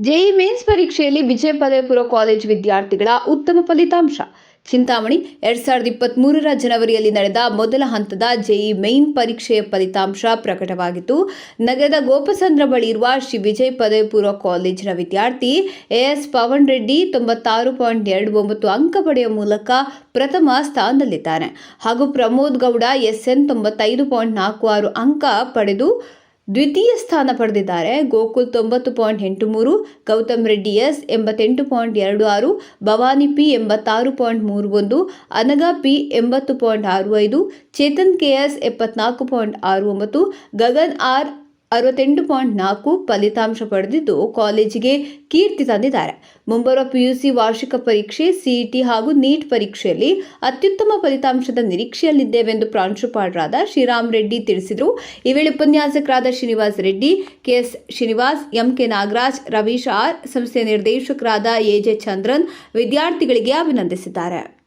JE mains ಪರೀಕ್ಷೆಯಲ್ಲಿ ವಿಜಯ ಪದವಿ ಪೂರ್ವ ಕಾಲೇಜು ವಿದ್ಯಾರ್ಥಿಗಳ ಉತ್ತಮ ಫಲಿತಾಂಶ. ಚಿಂತಾಮಣಿ, ಎರಡ್ ಸಾವಿರದ ಇಪ್ಪತ್ತ್ ಮೂರರ ಜನವರಿಯಲ್ಲಿ ನಡೆದ ಮೊದಲ ಹಂತದ ಜೆಇ ಮೇನ್ ಪರೀಕ್ಷೆಯ ಫಲಿತಾಂಶ ಪ್ರಕಟವಾಗಿತ್ತು. ನಗರದ ಗೋಪಸಂದ್ರ ಬಳಿ ಇರುವ ಶ್ರೀ ವಿಜಯ್ ಪದವಿ ಕಾಲೇಜಿನ ವಿದ್ಯಾರ್ಥಿ ಎಎಸ್ ಪವನ್ ರೆಡ್ಡಿ ತೊಂಬತ್ತಾರು ಪಾಯಿಂಟ್ ಎರಡು ಒಂಬತ್ತು ಅಂಕ ಪಡೆಯುವ ಮೂಲಕ ಪ್ರಥಮ ಸ್ಥಾನದಲ್ಲಿದ್ದಾರೆ ಹಾಗೂ ಪ್ರಮೋದ್ ಗೌಡ ಎಸ್ಎನ್ ತೊಂಬತ್ತೈದು ಪಾಯಿಂಟ್ ನಾಲ್ಕು ಆರು ಅಂಕ ಪಡೆದು ದ್ವಿತೀಯ ಸ್ಥಾನ ಪಡೆದಿದ್ದಾರೆ. ಗೋಕುಲ್ ತೊಂಬತ್ತು ಪಾಯಿಂಟ್ ಎಂಟು ಮೂರು, ಗೌತಮ್ ರೆಡ್ಡಿ ಎಸ್ ಎಂಬತ್ತೆಂಟು ಪಾಯಿಂಟ್ ಎರಡು ಆರು, ಭವಾನಿ ಪಿ ಎಂಬತ್ತಾರು ಪಾಯಿಂಟ್ ಮೂರು ಒಂದು ಅನಗಾ ಪಿ ಎಂಬತ್ತು ಪಾಯಿಂಟ್ ಆರು ಐದು, ಚೇತನ್ ಕೆ ಎಸ್ ಎಪ್ಪತ್ನಾಲ್ಕು ಪಾಯಿಂಟ್ ಆರು ಒಂಬತ್ತು, ಗಗನ್ ಆರ್ ಅರವತ್ತೆಂಟು ಪಾಯಿಂಟ್ ನಾಲ್ಕು ಫಲಿತಾಂಶ ಪಡೆದಿದ್ದು ಕಾಲೇಜಿಗೆ ಕೀರ್ತಿ ತಂದಿದ್ದಾರೆ. ಮುಂಬರುವ ಪಿಯುಸಿ ವಾರ್ಷಿಕ ಪರೀಕ್ಷೆ ಸಿಇಟಿ ಹಾಗೂ ನೀಟ್ ಪರೀಕ್ಷೆಯಲ್ಲಿ ಅತ್ಯುತ್ತಮ ಫಲಿತಾಂಶದ ನಿರೀಕ್ಷೆಯಲ್ಲಿದ್ದೇವೆಂದು ಪ್ರಾಂಶುಪಾಲರಾದ ಶ್ರೀರಾಮ್ ರೆಡ್ಡಿ ತಿಳಿಸಿದರು. ಈ ವೇಳೆ ಉಪನ್ಯಾಸಕರಾದ Srinivas Reddy, KS Srinivas, MK Nagaraj, Ravish R, ಸಂಸ್ಥೆಯ ನಿರ್ದೇಶಕರಾದ ಎಜೆ ಚಂದ್ರನ್ ವಿದ್ಯಾರ್ಥಿಗಳಿಗೆ ಅಭಿನಂದಿಸಿದ್ದಾರೆ.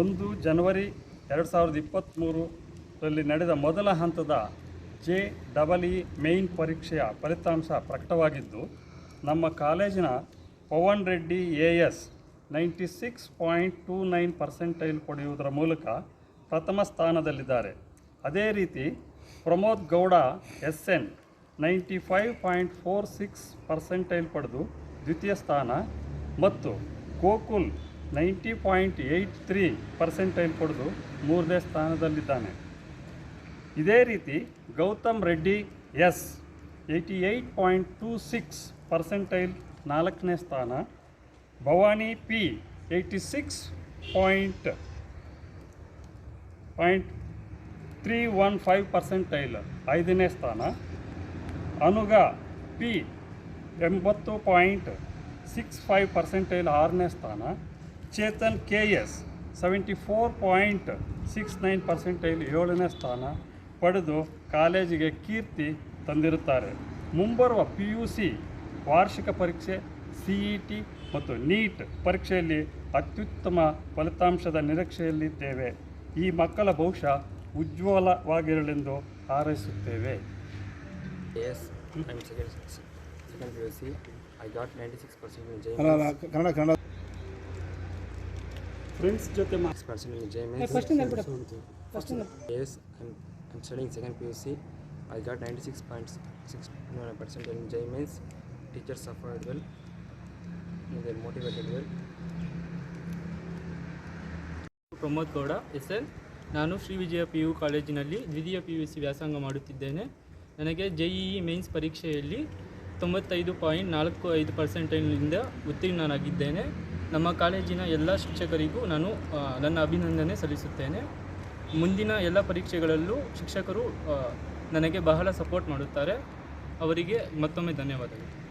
ಒಂದು ಜನವರಿ ಎರಡು ಸಾವಿರದ ಇಪ್ಪತ್ತ್ಮೂರರಲ್ಲಿ ನಡೆದ ಮೊದಲ ಹಂತದ ಜೆ ಡಬಲ್ ಇ ಮೇಯ್ನ್ ಪರೀಕ್ಷೆಯ ಫಲಿತಾಂಶ ಪ್ರಕಟವಾಗಿದ್ದು, ನಮ್ಮ ಕಾಲೇಜಿನ Pavan Reddy A S ninety six point two nine percentile ಪಡೆಯುವುದರ ಮೂಲಕ ಪ್ರಥಮ ಸ್ಥಾನದಲ್ಲಿದ್ದಾರೆ. ಅದೇ ರೀತಿ Pramod Gowda S N ninety five point four six percentile ಪಡೆದು ದ್ವಿತೀಯ ಸ್ಥಾನ ಮತ್ತು Gokul ninety point eight three percentile ಪಡೆದು ಮೂರನೇ ಸ್ಥಾನದಲ್ಲಿದ್ದಾನೆ. ಇದೇ ರೀತಿ Gautham Reddy S eighty eight point two six percentile ನಾಲ್ಕನೇ ಸ್ಥಾನ, Bhavani P eighty six point point three one five percentile ಐದನೇ ಸ್ಥಾನ, ಅನುಗ ಪಿ ಎಂಬತ್ತು ಪಾಯಿಂಟ್ ಸಿಕ್ಸ್ ಫೈವ್ ಪರ್ಸೆಂಟೈಲ್ ಆರನೇ ಸ್ಥಾನ Chetan K S seventy four point six nine percentile ಏಳನೇ ಸ್ಥಾನ ಪಡೆದು ಕಾಲೇಜಿಗೆ ಕೀರ್ತಿ ತಂದಿರುತ್ತಾರೆ. ಮುಂಬರುವ ಪಿ ಯು ಸಿ ವಾರ್ಷಿಕ ಪರೀಕ್ಷೆ ಸಿ ಇ ಟಿ ಮತ್ತು ನೀಟ್ ಪರೀಕ್ಷೆಯಲ್ಲಿ ಅತ್ಯುತ್ತಮ ಫಲಿತಾಂಶದ ನಿರೀಕ್ಷೆಯಲ್ಲಿದ್ದೇವೆ. ಈ ಮಕ್ಕಳ ಬಹುಶಃ ಉಜ್ವಲವಾಗಿರಲೆಂದು ಹಾರೈಸುತ್ತೇವೆ. ಎಸ್ got 96% in J ಅಲ್ಲ ಅಲ್ಲ ಕನ್ನಡ ಕನ್ನಡ ಫ್ರೆಂಡ್ಸ್ ಜೊತೆ ಮಾ percent in J mains. Yes, I'm, I'm studying second PUC. Six got 96.6 percent in J mains. Teachers teachers well. Well They motivated well Pramod Gowda S L ನಾನು ಶ್ರೀ ವಿಜಯ P U ಕಾಲೇಜಿನಲ್ಲಿ ದ್ವಿತೀಯ P U C ವ್ಯಾಸಂಗ ಮಾಡುತ್ತಿದ್ದೇನೆ ನನಗೆ J E E mains ಪರೀಕ್ಷೆಯಲ್ಲಿ ತೊಂಬತ್ತೈದು point ನಾಲ್ಕು ಐದು ಪರ್ಸೆಂಟೈನಿಂದ ಉತ್ತೀರ್ಣನಾಗಿದ್ದೇನೆ ನಮ್ಮ ಕಾಲೇಜಿನ ಎಲ್ಲ ಶಿಕ್ಷಕರಿಗೂ ನಾನು ನನ್ನ ಅಭಿನಂದನೆ ಸಲ್ಲಿಸುತ್ತೇನೆ. ಮುಂದಿನ ಎಲ್ಲ ಪರೀಕ್ಷೆಗಳಲ್ಲೂ ಶಿಕ್ಷಕರು ನನಗೆ ಬಹಳ ಸಪೋರ್ಟ್ ಮಾಡುತ್ತಾರೆ. ಅವರಿಗೆ ಮತ್ತೊಮ್ಮೆ ಧನ್ಯವಾದಗಳು.